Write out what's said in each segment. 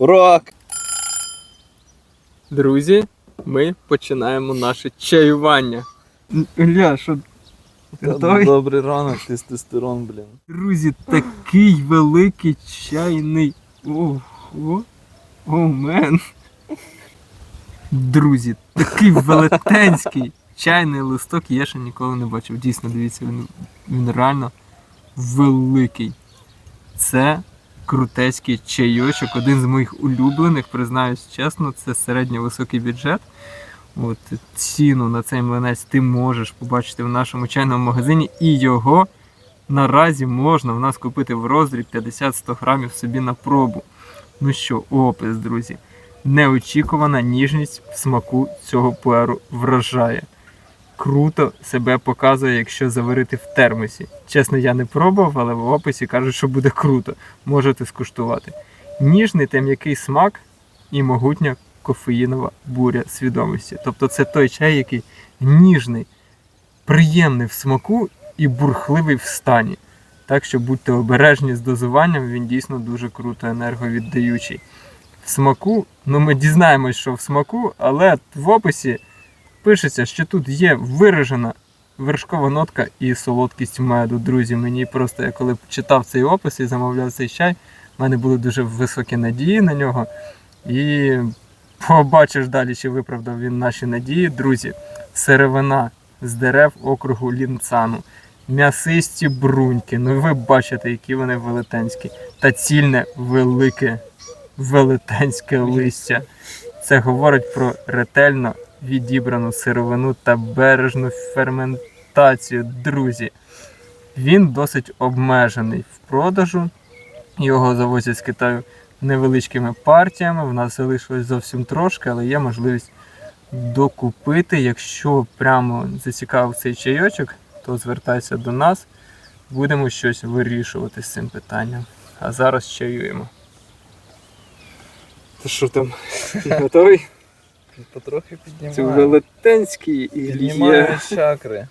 Урок! Друзі, ми починаємо наше чаювання. Ілля, що готовий? Добрий ранок, тестостерон, блін. Друзі, такий великий чайний. Ого. О, мен. Друзі, такий велетенський чайний листок я ще ніколи не бачив. Дійсно, дивіться, він, він реально великий. Це крутецький чайочок, один з моїх улюблених, признаюсь чесно, це середньовисокий бюджет. От ціну на цей млинець ти можеш побачити в нашому чайному магазині, і його наразі можна в нас купити в роздріб 50-100 грамів собі на пробу. Ну що, опис, друзі. Неочікувана ніжність в смаку цього пуеру вражає. Круто себе показує, якщо заварити в термосі. Чесно, я не пробував, але в описі кажуть, що буде круто. Можете скуштувати. Ніжний та м'який смак і могутня кофеїнова буря свідомості. Тобто це той чай, який ніжний, приємний в смаку і бурхливий в стані. Так що будьте обережні з дозуванням, він дійсно дуже круто енерговіддаючий. В смаку, ну ми дізнаємось, що в смаку, але в описі пишеться, що тут є виражена вершкова нотка і солодкість меду. Друзі, мені просто я коли читав цей опис і замовляв цей чай, в мене були дуже високі надії на нього. І побачиш далі, чи виправдав він наші надії. Друзі, сировина з дерев округу Лінцану. М'ясисті бруньки. Ну ви бачите, які вони велетенські. Та цільне велике велетенське листя. Це говорить про ретельно відібрану сировину та бережну ферментацію, друзі. Він досить обмежений в продажу. Його завозять з Китаю невеличкими партіями. В нас залишилось зовсім трошки, але є можливість докупити. Якщо прямо зацікавив цей чайочок, то звертайся до нас. Будемо щось вирішувати з цим питанням. А зараз чаюємо. Ти що там? Готовий? Потрохи Це піднімаю. велетенський і Піднімаю чакри.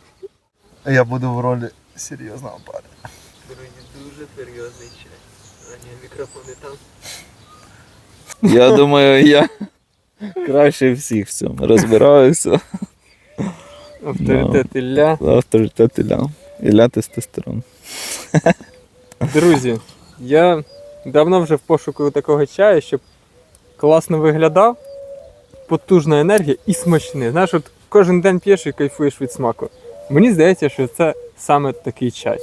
Я буду в ролі серйозного парня. Друзі, дуже серйозний чай. А ні, мікрофон не там. Я думаю, я краще всіх в цьому розбираюся. Авторитет Ілля. Авторитет Ілля. Ілля тестостерон. Друзі, я давно вже в пошуку такого чаю, щоб класно виглядав, потужна енергія і смачний. Знаєш, от кожен день п'єш і кайфуєш від смаку. Мені здається, що це саме такий чай.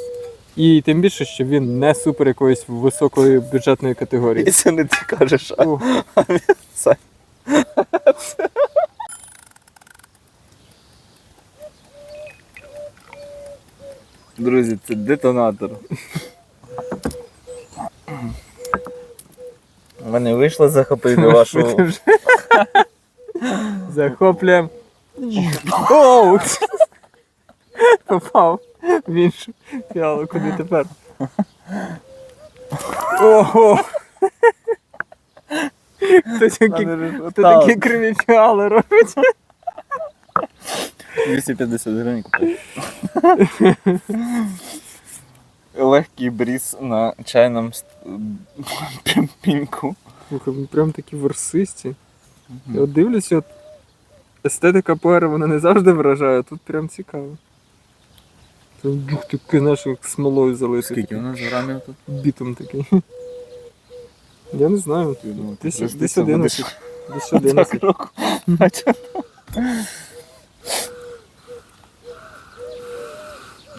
І тим більше, що він не супер якоїсь високої бюджетної категорії. це не ти кажеш, а О, це. Друзі, це детонатор. У мене вийшло захопити вашу. Захоплюємо. Оу! Попав в іншу фіалу, куди тепер? Ого! Хто такі, хто такі криві фіали робить? 250 гривень купив. Легкий бріз на чайному піньку. Прям такі ворсисті. Я от дивлюся, от естетика пуера вона не завжди вражає, тут прям цікаво. Бух такий, знаєш, як смолою залитий. Скільки у нас грамів тут? Бітом такий. Я не знаю. Ти Десь, десь це 11. будеш Десь 11. Так.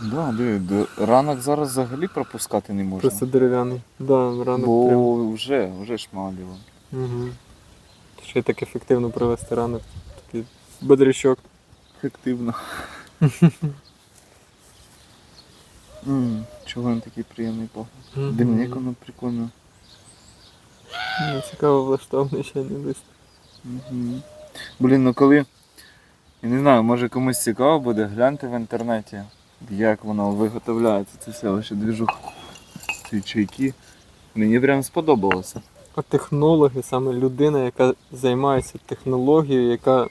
Да, диви, ранок зараз взагалі пропускати не можна. Просто дерев'яний. Да, ранок Бо прям. вже, вже шмаліло. Угу. Ще й так ефективно провести ранок. Такий бодрячок. Ефективно. М, Чого він такий приємний пахне? Мгм. Димник воно прикольно. Ну, Цікаво влаштований чайний лист. Мгм. Блін, ну коли. Я не знаю, може комусь цікаво буде, гляньте в інтернеті, як воно виготовляється. Це все лише двіжух. Ці чайки. Мені прям сподобалося. А технологи, саме людина, яка займається технологією, яка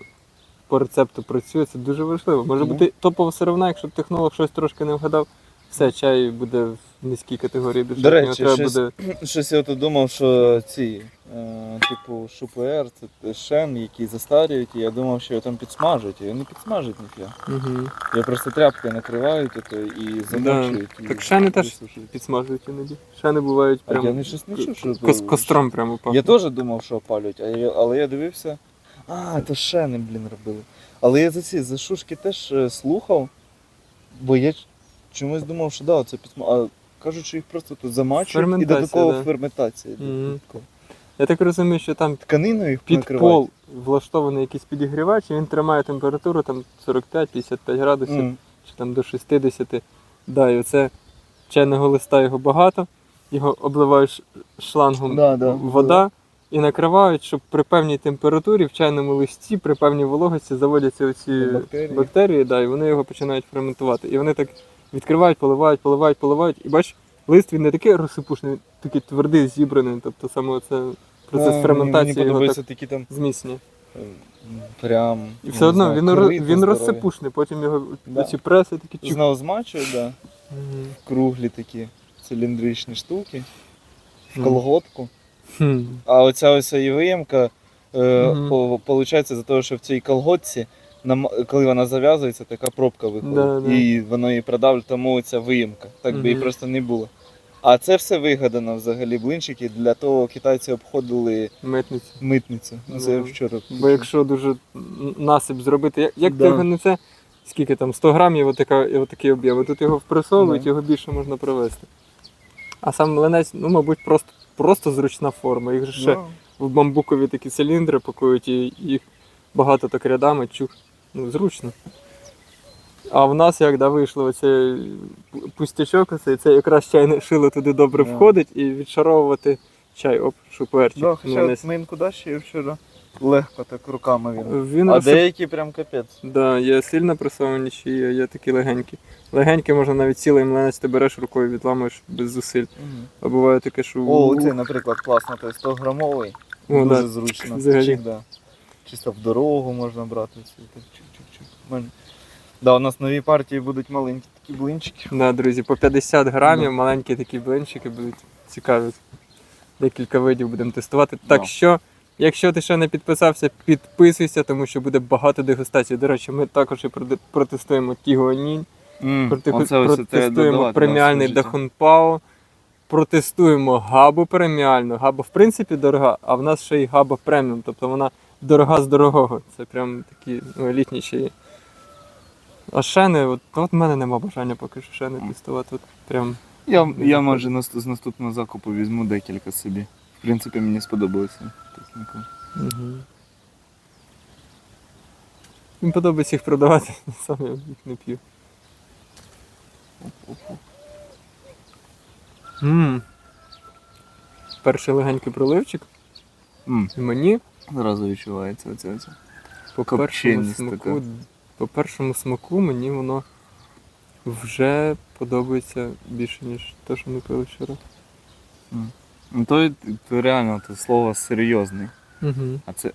по рецепту працює, це дуже важливо. Може бути топова сировина, якщо технолог щось трошки не вгадав, все, чай буде в низькій категорії бюджету. речі, Його треба щось- буде Щось я тут думав, що ці е, типу ШПР, це шен, які застарюють, і я думав, що його там підсмажують, його не підсмажують ніфіга. Угу. Я просто тряпкою накривають ото і замочують. і Так шени теж підсмажують іноді. Шени бувають А я не щось не чув, що кос- костром прямо Я теж думав, що опалюють, а я, але я дивився. А, то шени, блін, робили. Але я за ці за шушки теж е, слухав, бо я чомусь думав, що да, це підсма. Кажуть, що їх просто тут замачують і додатково да. ферментація. йде. Мгм. Я так розумію, що там Тканиною їх під накривають. пол влаштований якийсь підігрівач, і він тримає температуру там 45-55 градусів. М. чи там до 60. Да, і оце чайного листа його багато, його обливають шлангом Да, да. вода і накривають, щоб при певній температурі в чайному листі, при певній вологості заводяться оці Бактерії. бактерії, да, і вони його починають ферментувати. І вони так відкривають, поливають, поливають, поливають. І бач, лист він не такий розсипушний, він такий твердий, зібраний. Тобто саме це процес мені- ферментації Мені його так такі там зміцнює. е, прям. І все не одно знаю, він, ро- корита він розсипушний, потім його Да. ці преси такі чух. Знову змачують, да. Мгм. круглі такі циліндричні штуки в Мгм. колготку. Хм. А оця ось і виємка, е, Мгм. по- получається за того, що в цій колготці, коли вона зав'язується, така пробка виходить. Да, да. І воно її продавлює, тому ця виємка. Так би її просто не було. А це все вигадано взагалі блинчики. Для того китайці обходили Митницю. митницю. Ну, це я Ну, вчора. Бо якщо дуже насип зробити, як, як Да. ти не це, скільки там, 100 грамів отака, отакий об'єм, тут його впресовують, Да. його більше можна привезти. А сам млинець, ну, мабуть, просто, просто зручна форма. Їх же ще Да. в бамбукові такі циліндри пакують, і їх багато так рядами, чух. Ну, зручно. А в нас як да, вийшло оцей пустячок, оцей, це якраз чайне шило туди добре Да. входить і відшаровувати чай, оп, шуперчик. Да, хоча млинець. от млинку даш, я вчора легко так руками він. Він А розсип- деякі прям капець. Да, є сильно пресовані чи є, є такі легенькі. Легенькі можна навіть цілий млинець ти береш рукою, відламуєш без зусиль. А буває таке, що. О, оцей, наприклад, класно, той 100 грамовий. О, Дуже да. зручно. Взагалі. Чик, да. Чисто в дорогу можна брати. Чик-чик-чик. Да, у нас нові партії будуть маленькі такі блинчики. Да, друзі, по 50 грамів Да. маленькі такі блинчики будуть цікаві. Декілька видів будемо тестувати. Так Да. що, якщо ти ще не підписався, підписуйся, тому що буде багато дегустацій. До речі, ми також і протестуємо Тігуанінь. Проти- Оце протестуємо преміальний. Дахунпао. Протестуємо габу преміальну. Габа в принципі дорога, а в нас ще й габа преміум, тобто вона дорога з дорогого. Це прям такі ну, елітні чаї. А шени, от, от в мене нема бажання поки що шени тестувати. От прям. Я, я може наст- з наступного закупу візьму декілька собі. В принципі, мені сподобалося. техніка. Угу. Їм подобається їх продавати, сам я їх не п'ю. Ммм. Перший легенький проливчик. М, І мені Зразу відчувається оце. оце. по першому Копченість смаку, така. по першому смаку мені воно вже подобається більше, ніж те, що ми пили вчора. Ну то, то реально то слово серйозний. Угу. А це.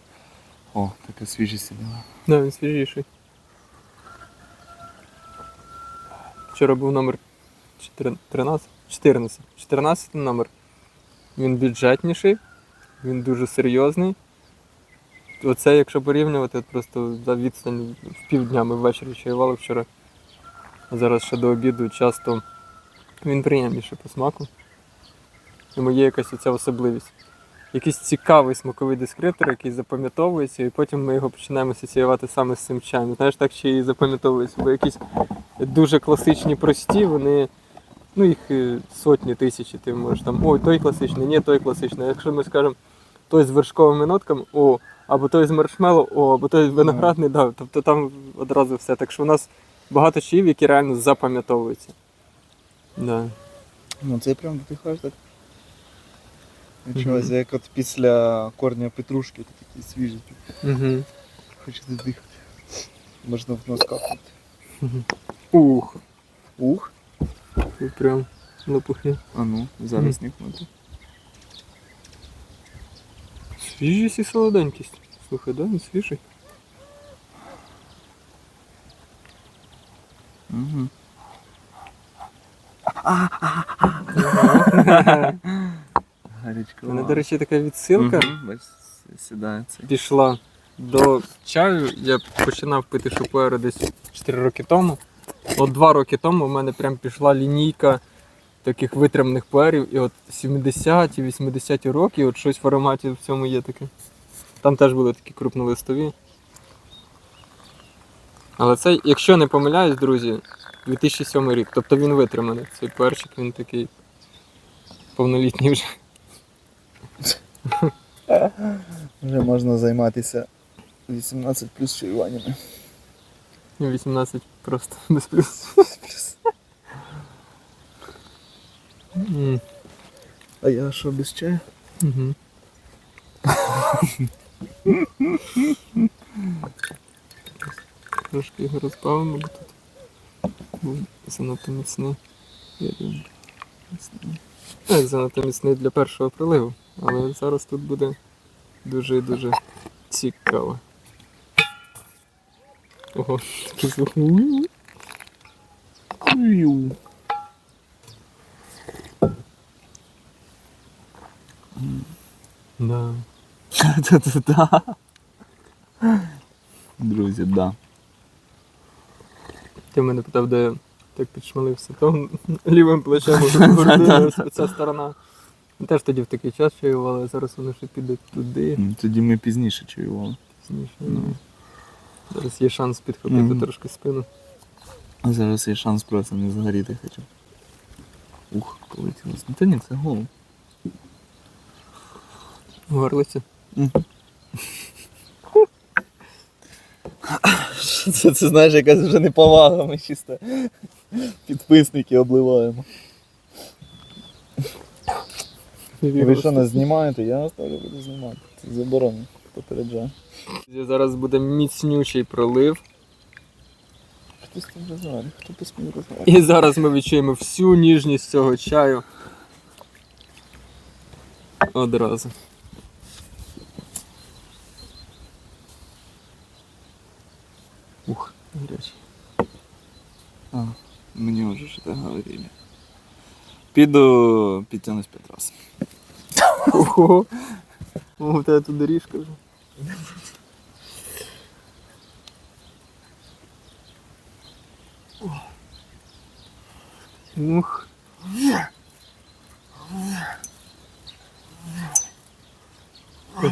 О, така свіжість сиділа. Да, він свіжіший. Вчора був номер 4 13? 14. 14 номер. Він бюджетніший, він дуже серйозний. Оце, якщо порівнювати, просто за відстань в півдня ми ввечері чаювали вчора. А зараз ще до обіду часто він приємніший по смаку. Тому є якась оця особливість якийсь цікавий смаковий дескриптор, який запам'ятовується, і потім ми його починаємо асоціювати саме з цим чаєм. Знаєш, так ще і запам'ятовується, бо якісь дуже класичні, прості, вони. Ну, їх е, сотні тисячі, ти можеш там, ой, той класичний, ні, той класичний. Якщо ми скажемо той з вершковими нотками, о, або той з маршмело, о, або той виноградний, да, тобто там одразу все. Так що у нас багато чаїв, які реально запам'ятовуються. Да. Ну це прям вдихаєш так. Відчувається, як от після корня петрушки, ти такий свіжий. Угу. Хочеться дихати. Можна в нос капнути. Ух, Ух. і прям лопухня. А ну, зараз нюхнути. Свіжість і солоденькість. Слухай, да, він свіжий. Угу. У мене, до речі, така відсилка сідається. пішла до чаю. Я починав пити шопуеру десь 4 роки тому. От 2 роки тому в мене прям пішла лінійка таких витриманих пуерів. І от 70-ті, 80-ті роки, от щось в ароматі в цьому є таке. Там теж були такі крупнолистові. Але це, якщо не помиляюсь, друзі, 2007 рік. Тобто він витриманий. Цей перчик, він такий повнолітній вже. Вже можна займатися 18 плюс чаюваннями. 18 просто без плюс. А я що без чаю? мгм. Трошки його розбавимо, бо тут занадто міцний. Міцний. Ну, занадто міцний для першого приливу, але зараз тут буде дуже і дуже цікаво. Ого, такий звук. Да. Та-та-та. Друзі, да. Ти мене питав, де так підшмалився, то лівим плечем уже гордилась ця сторона. Ми теж тоді в такий час чаювали, а зараз вони ще підуть туди. Тоді ми пізніше чаювали. пізніше. Ну. Зараз є шанс підхопити Мгм. трошки спину. А зараз є шанс просто не згоріти хоча б. Ух, полетіло. Ну та ні, це голуб. Горлиця. Це, це знаєш, якась вже неповага, ми чисто підписники обливаємо. Ви що нас знімаєте? Я вас теж буду знімати. Це заборонено, попереджаю. Зараз буде міцнючий пролив. Хтось там розмовляє, хто посмів розмовляти? І зараз ми відчуємо всю ніжність цього чаю. Одразу. Ух, гарячий. А, мені вже що так говорили. Піду підтягнусь п'ять раз. Ого. О, у тебе тут доріжка вже. Ух.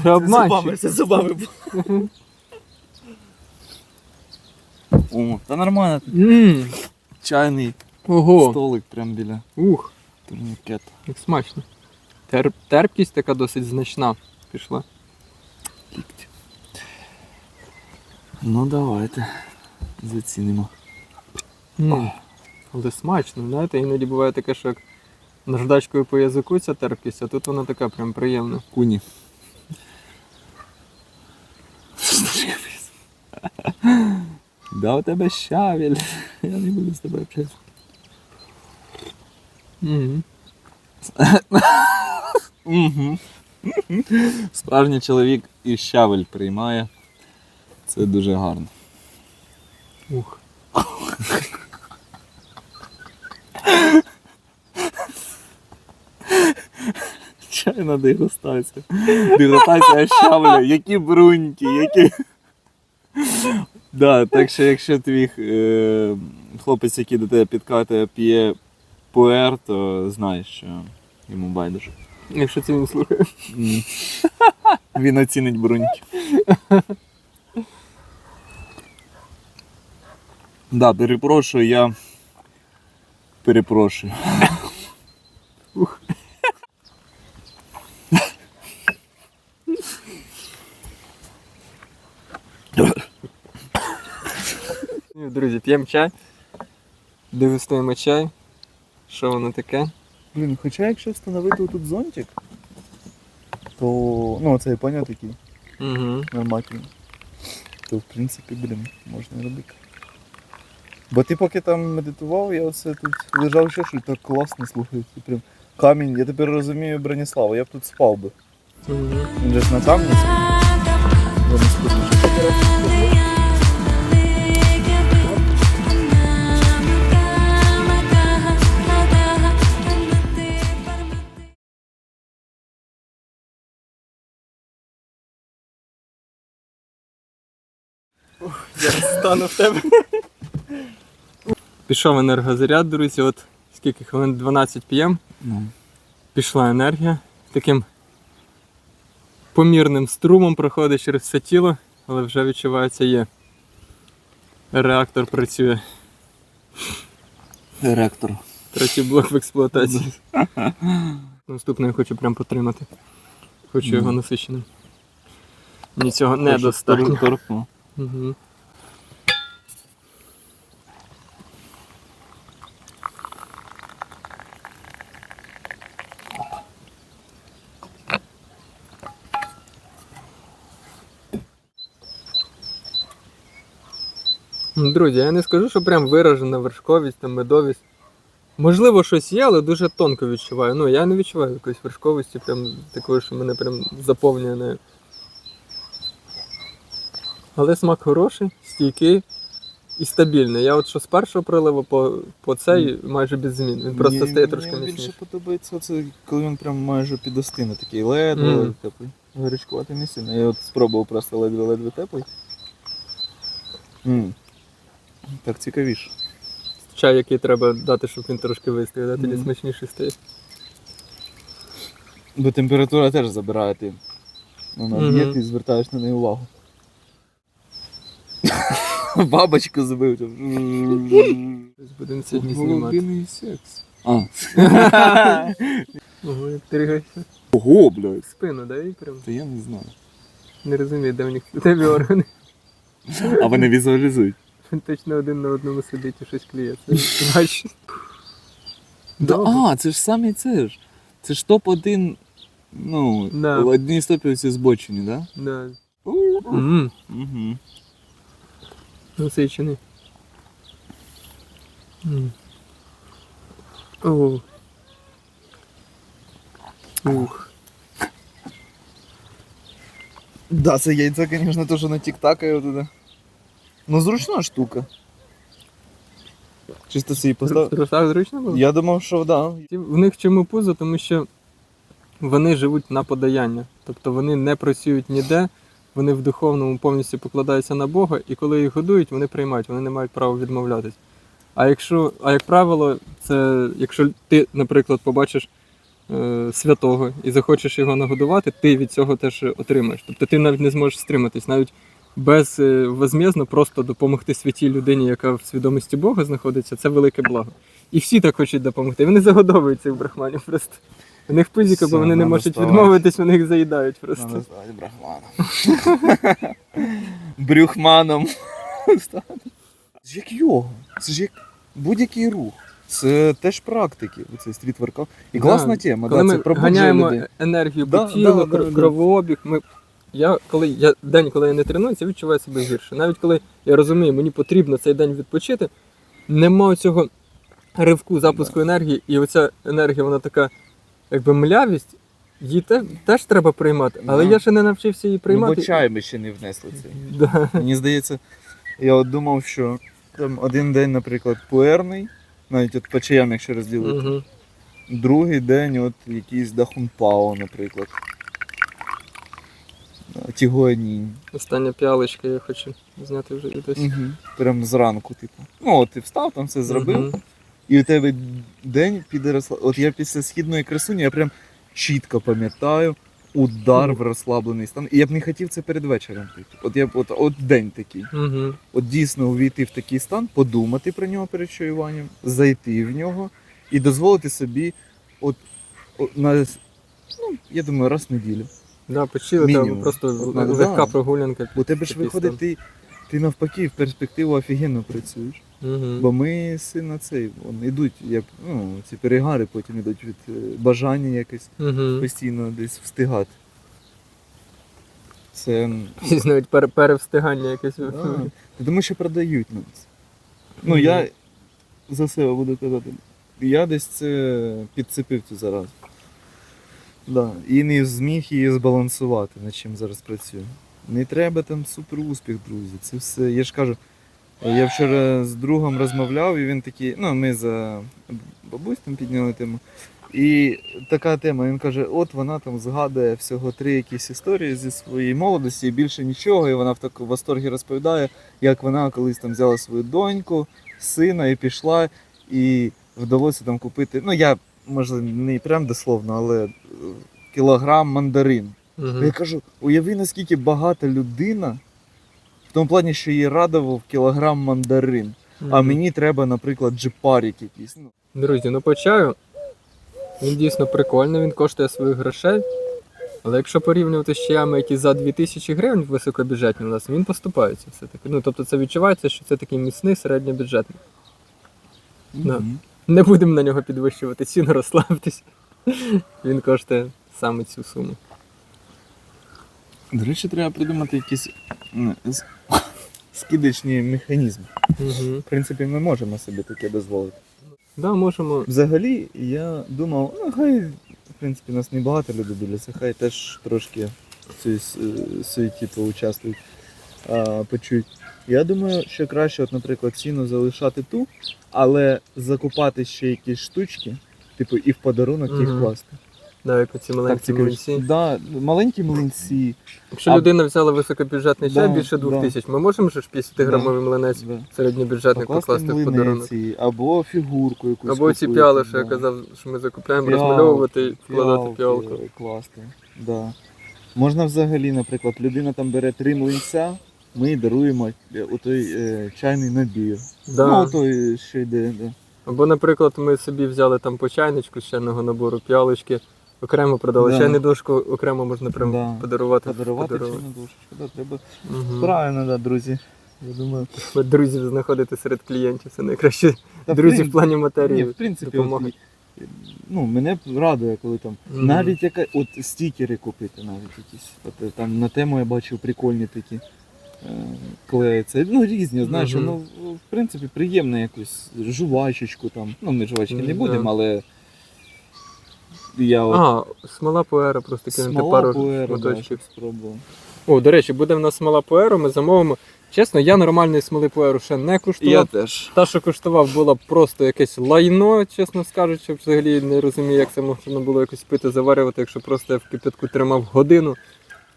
Це обманщик. це зубами було. О, та нормально. Мм. Чайний Ого. столик прямо біля Ух, турнікета. як смачно. Терп, терпкість така досить значна пішла. Лікті. Ну давайте. Зацінимо. М. Але смачно, знаєте, іноді буває таке, що як наждачкою по язику ця терпкість, а тут вона така прям приємна. Куні. Да у тебе щавель. Я не буду з тобою общатися. Справжній чоловік і щавель приймає. Це дуже гарно. Ух. Чайна дегустація. Дегустація щавля, які бруньки, які. Да, так що якщо твій е, хлопець, який до тебе підкатує, п'є пуер, то знай, що йому байдуже. Якщо це він слухає. Він оцінить бруньки. Да, перепрошую, я перепрошую. Друзі, п'ємо чай. Дегустуємо чай. Що воно таке? Блін, хоча якщо встановити тут зонтик, то ну це я поняв такий Угу. нормальний. То в принципі, блін, можна і робити. Бо ти поки там медитував, я оце тут лежав ще що так класно слухаю. Прям камінь, я тепер розумію Броніслава, я б тут спав би. Він же ж на камні спить. Я не. Стану в тебе. Пішов енергозаряд, друзі, от скільки хвилин 12 п'єм. Ну. Пішла енергія. Таким помірним струмом проходить через все тіло, але вже відчувається є. Реактор працює. Директор. Третій блок в експлуатації. Наступне я хочу прям потримати. Хочу його Ну. насиченим. Мені цього недостатньо. Угу. Друзі, я не скажу, що прям виражена вершковість та медовість. Можливо, щось є, але дуже тонко відчуваю. Ну, я не відчуваю якоїсь вершковості, прям такої, що мене прям заповнює нею. Але смак хороший, стійкий і стабільний. Я от що з першого приливу по, по цей майже без змін. Він просто стає трошки Мені більше подобається оце, коли він прям майже підостине, такий ледве Мгм. теплий. Гарячкувати не сильно. Я от спробував просто ледве-ледве теплий. М. Так цікавіше. Чай, який треба дати, щоб він трошки вистояв, да? тоді Мгм. смачніший стає. Бо температура теж забирає ти. Вона Мгм. б'є, ти звертаєш на неї увагу. Бабочку збив. Тобто Будемо сьогодні знімати. Голубиний секс. А. Ого, як тригаєшся. Ого, блядь. Спину, да? І прям Та я не знаю. не розумію, де в них де органи. А вони візуалізують. Він точно один на одному сидить і щось кліє. Це бачиш. Да, а, це ж саме це ж. Це ж топ-1. Ну, Да. одні з топів всі збочені, да? Да. Мгм. Угу. Насичений. М. О. Ух. Да, це яйце, звісно, теж на тік-такає туди. Ну, зручна штука. Чисто собі постав. Зручно було? Я думав, що да. В них чому пузо, тому що вони живуть на подаяння. Тобто вони не працюють ніде, вони в духовному повністю покладаються на Бога, і коли їх годують, вони приймають, вони не мають права відмовлятись. А якщо, а як правило, це якщо ти, наприклад, побачиш е, святого і захочеш його нагодувати, ти від цього теж отримаєш. Тобто ти навіть не зможеш стриматись, навіть без е, просто допомогти святій людині, яка в свідомості Бога знаходиться, це велике благо. І всі так хочуть допомогти. Вони загодовують цих брахманів просто. У них пузіка, бо вони не можуть відмовитись, вони їх заїдають просто. Брахманом. Брюхманом. Це ж як йога. Це ж як будь-який рух. Це теж практики, оцей стріт-воркаут. І класна тема, Коли да, це ми пробуджує ганяємо людей. енергію Да, по тілу, да, кр- да, да. кровообіг, ми. Я коли я день, коли я не тренуюся, я відчуваю себе гірше. Навіть коли я розумію, мені потрібно цей день відпочити, нема цього ривку запуску енергії, і оця енергія, вона така, якби млявість, її те, теж треба приймати. Але Да. я ще не навчився її Ну, приймати. бо чай ми ще не внесли цей. Да. Мені здається, я от думав, що там один день, наприклад, пуерний, навіть от по чаям, якщо розділити. Мгм. Другий день от якийсь дахунпао, наприклад. Тігуанінь. Остання п'ялочка, я хочу зняти вже відос. Угу. Прям зранку, типу. Ну, от ти встав, там все зробив, Мгм. і у тебе день піде розсла... От я після східної красуні, я прям чітко пам'ятаю удар в розслаблений стан. І я б не хотів це перед вечором. Типу. От я б от, от день такий. Мгм. От дійсно увійти в такий стан, подумати про нього перед чаюванням, зайти в нього і дозволити собі, от, от на, ну, я думаю, раз в неділю. Да, почили, там Мінімум. просто л- да. легка прогулянка. У тебе ж Такий виходить, стан. ти, ти навпаки в перспективу офігенно працюєш. Мгм. Бо ми сильно цей, вон, ідуть, як, ну, ці перегари потім йдуть від е, бажання якось Мгм. постійно десь встигати. Це. м, Якісь навіть пере- перевстигання якесь. Да. Тому що продають нам це. Ну, я за себе буду казати. Я десь це підцепив цю заразу. Да. І не зміг її збалансувати, над чим зараз працюю. Не треба там супер успіх, друзі. Це все. Я ж кажу, я вчора з другом розмовляв, і він такий, ну, ми за бабусь там підняли тему. І така тема, він каже, от вона там згадує всього три якісь історії зі своєї молодості, і більше нічого. І вона в такому восторгі розповідає, як вона колись там взяла свою доньку, сина і пішла, і вдалося там купити. Ну, я, можливо, не прям дословно, але кілограм мандарин. Мгм. Я кажу, уяви, наскільки багата людина, в тому плані, що їй радував кілограм мандарин. А мені треба, наприклад, джипарік якийсь. Ну, Друзі, ну по чаю. Він дійсно прикольний, він коштує своїх грошей. Але якщо порівнювати з чаями, які за 2000 гривень високобюджетні у нас, він поступається все-таки. Ну, тобто це відчувається, що це такий міцний середньобюджетний. Да. мгм. Не будемо на нього підвищувати ціну, розслабтесь. Він коштує саме цю суму. До речі, треба придумати якісь скидочні механізми. Угу. В принципі, ми можемо собі таке дозволити. Да, можемо. Взагалі, я думав, ну хай, в принципі, нас не багато людей дивляться, хай теж трошки в цій суеті поучаствують, а, почують. Я думаю, що краще, от, наприклад, ціну залишати ту, але закупати ще якісь штучки, типу, і в подарунок їх Мгм. класти. Да, як оці маленькі млинці. Да, маленькі млинці. Якщо А- людина взяла високобюджетний чай Да, більше да. 2000, ми можемо ж 50-грамовий млинець Да. середньобюджетний покласти в подарунок. млинеці, або фігурку якусь. Або ці купити, піали, що я да. казав, що ми закупляємо, Піалки, розмальовувати і вкладати піалки піалку. Класти. Да. Можна взагалі, наприклад, людина там бере три млинця, ми їй даруємо е, отой е, чайний набір. Да. Ну, отой, що йде. Да. Або, наприклад, ми собі взяли там по чайничку з чайного набору, піалочки, окремо продали. Да. Чайну дошку окремо можна прям Да. подарувати. Подарувати подарувати. чайну дошечку. Да, треба. Мгм. Правильно, да, друзі. Я думаю. Ви Друзів знаходити серед клієнтів. Це найкраще Та, друзі в принципі- плані Ні, матерії. в принципі, от, і- ну, мене радує, коли там Мгм. навіть яка, от стікери купити навіть якісь. От, е, там на тему я бачив прикольні такі. Клеїться. Ну, різні, знаєш, Мгм. ну, в принципі, приємно якусь жувачечку там. Ну, ми жувачки не будемо, але я от А, смола пуера, просто кинути пару шматочків. спробував. О, до речі, буде в нас смола пуеру, ми замовимо. Чесно, я нормальної смоли пуеру ще не куштував. теж. Та, що коштував, була просто якесь лайно, чесно скажучи, взагалі не розумію, як це можна було якось пити, заварювати, якщо просто я в кипятку тримав годину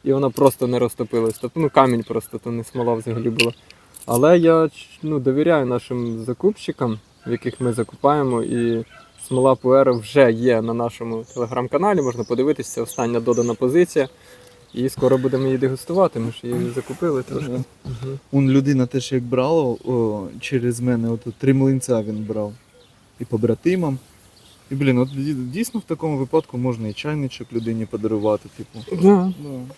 і вона просто не розтопилась. Тобто, ну камінь просто, то не смола взагалі була. Але я ну, довіряю нашим закупщикам, в яких ми закупаємо, і смола пуера вже є на нашому телеграм-каналі, можна подивитися, остання додана позиція. І скоро будемо її дегустувати, ми ж її закупили трошки. Ага. Угу. Он людина теж як брала о, через мене, от от три млинця він брав. І побратимам. І блін, от дійсно в такому випадку можна і чайничок людині подарувати, типу. Да. Да.